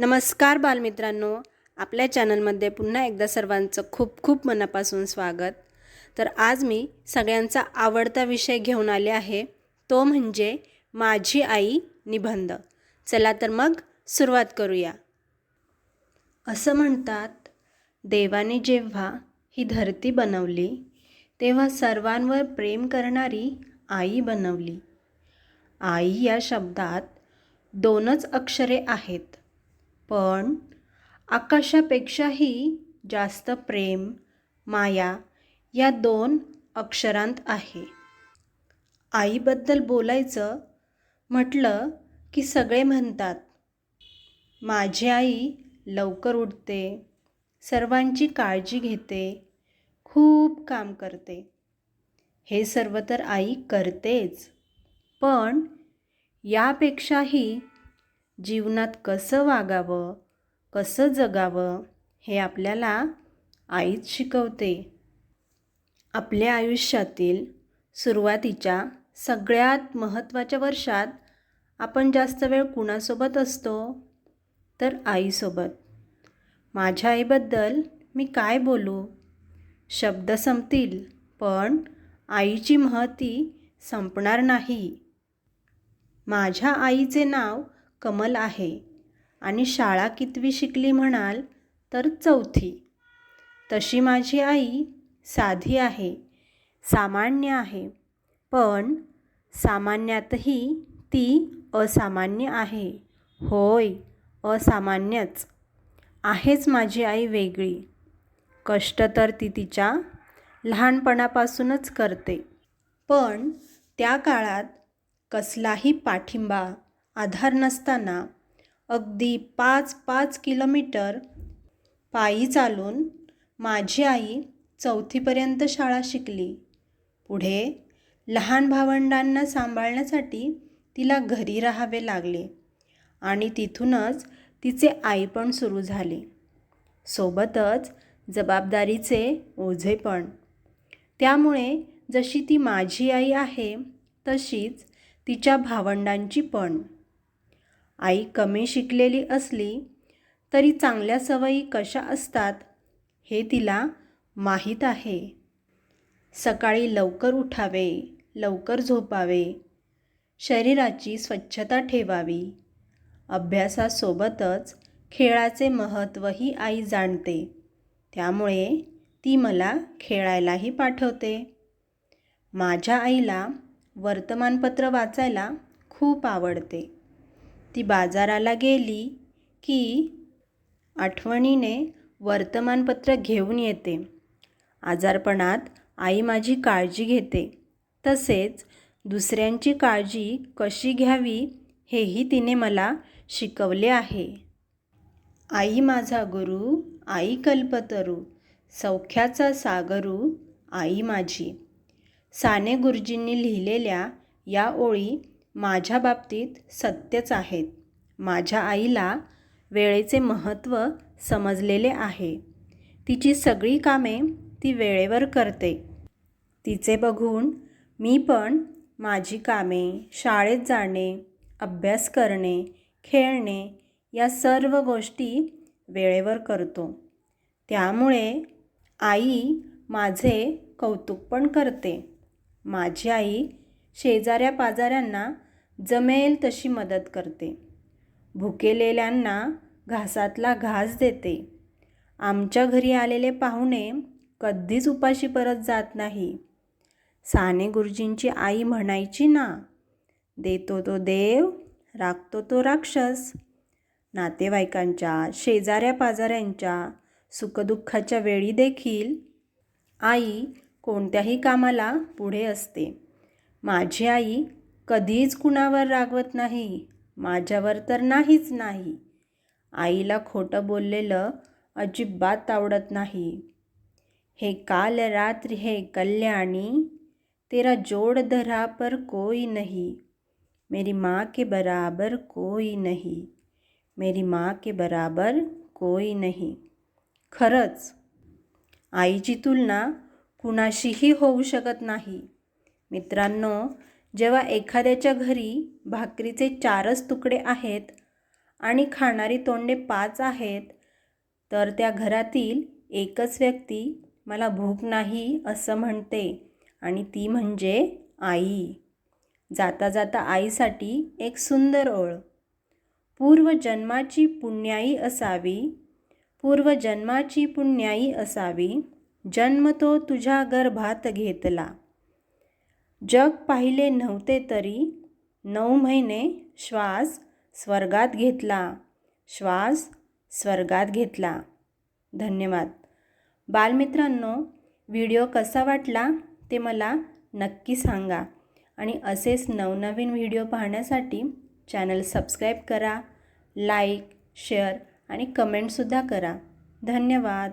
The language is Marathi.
नमस्कार बालमित्रांनो आपल्या चॅनलमध्ये पुन्हा एकदा सर्वांचं खूप खूप मनापासून स्वागत. तर आज मी सगळ्यांचा आवडता विषय घेऊन आले आहे तो म्हणजे माझी आई निबंध. चला तर मग सुरुवात करूया. असं म्हणतात देवाने जेव्हा ही धरती बनवली तेव्हा सर्वांवर प्रेम करणारी आई बनवली. आई या शब्दात दोनच अक्षरे आहेत. पण आकाशापेक्षाही जास्त प्रेम माया या दोन अक्षरांत आहे. आईबद्दल बोलायचं म्हटलं की सगळे म्हणतात माझी आई लवकर उठते सर्वांची काळजी घेते खूप काम करते. हे सर्व तर आई करतेच. पण यापेक्षाही जीवनात कसं वागावं कसं जगावं हे आपल्याला आईच शिकवते. आपल्या आयुष्यातील सुरुवातीच्या सगळ्यात महत्त्वाच्या वर्षात आपण जास्त वेळ कुणासोबत असतो? तर आईसोबत. माझ्या आईबद्दल मी काय बोलू? शब्द संपतील पण आईची महती संपणार नाही. माझ्या आईचे नाव कमल आहे. आणि शाळा कितवी शिकली म्हणाल तर चौथी. तशी माझी आई साधी आहे सामान्य आहे. पण सामान्यातही ती असामान्य आहे. होय असामान्यच. आहेच माझी आई वेगळी. कष्ट तर ती तिच्या लहानपणापासूनच करते. पण त्या काळात कसलाही पाठिंबा आधार नसताना अगदी पाच पाच किलोमीटर पायी चालून माझी आई चौथीपर्यंत शाळा शिकली. पुढे लहान भावंडांना सांभाळण्यासाठी तिला घरी राहावे लागले आणि तिथूनच तिचे आई पण सुरू झाले. सोबतच जबाबदारीचे ओझे पण. त्यामुळे जशी ती माझी आई आहे तशीच तिच्या भावंडांची पण. आई कमी शिकलेली असली तरी चांगल्या सवयी कशा असतात हे तिला माहीत आहे. सकाळी लवकर उठावे लवकर झोपावे शरीराची स्वच्छता ठेवावी. अभ्यासासोबतच खेळाचे महत्त्वही आई जाणते. त्यामुळे ती मला खेळायलाही पाठवते. माझ्या आईला वर्तमानपत्र वाचायला खूप आवडते. ती बाजाराला गेली की आठवणीने वर्तमानपत्र घेऊन येते. आजारपणात आई माझी काळजी घेते. तसेच दुसऱ्यांची काळजी कशी घ्यावी हेही तिने मला शिकवले आहे. आई माझा गुरु आई कल्पतरू सौख्याचा सागरू आई माझी. साने गुरुजींनी लिहिलेल्या या ओळी माझ्या बाबतीत सत्यच आहेत. माझ्या आईला वेळेचे महत्त्व समजलेले आहे. तिची सगळी कामे ती वेळेवर करते. तिचे बघून मी पण माझी कामे शाळेत जाणे अभ्यास करणे खेळणे या सर्व गोष्टी वेळेवर करतो. त्यामुळे आई माझे कौतुक पण करते. माझी आई शेजाऱ्या पाजाऱ्यांना जमेल तशी मदत करते. भुकेलेल्यांना घासातला घास देते. आमच्या घरी आलेले पाहुणे कधीच उपाशी परत जात नाही. साने गुरुजींची आई म्हणायची ना देतो तो देव राखतो तो राक्षस. नातेवाईकांच्या शेजाऱ्या पाजाऱ्यांच्या सुखदुःखाच्या वेळी देखील आई कोणत्याही कामाला पुढे असते. माझी आई कधीच कुणावर रागवत नाही माझ्यावर तर नाहीच नाही. आईला खोटं बोललेलं अजिबात आवडत नाही. हे काल रात्री हे कल्याणी तेरा जोड धरा पर कोई नहीं. मेरी माँ के बराबर कोई नहीं. मेरी माँ के बराबर कोई नाही. खरंच आईची तुलना कुणाशीही होऊ शकत नाही. मित्रांनो जेव्हा एखाद्याच्या घरी भाकरीचे चारच तुकडे आहेत आणि खाणारी तोंडे पाच आहेत तर त्या घरातील एकच व्यक्ती मला भूक नाही असं म्हणते आणि ती म्हणजे आई. जाता जाता आईसाठी एक सुंदर ओळ. पूर्वजन्माची पुण्याई असावी पूर्वजन्माची पुण्याई असावी जन्म तो तुझ्या गर्भात घेतला. जग पाहिले नव्हते तरी नऊ महिने श्वास स्वर्गात घेतला. श्वास स्वर्गात घेतला. धन्यवाद. बालमित्रांनो व्हिडिओ कसा वाटला ते मला नक्की सांगा आणि असेच नवनवीन व्हिडिओ पाहण्यासाठी चॅनल सबस्क्राईब करा लाईक शेअर आणि कमेंटसुद्धा करा. धन्यवाद.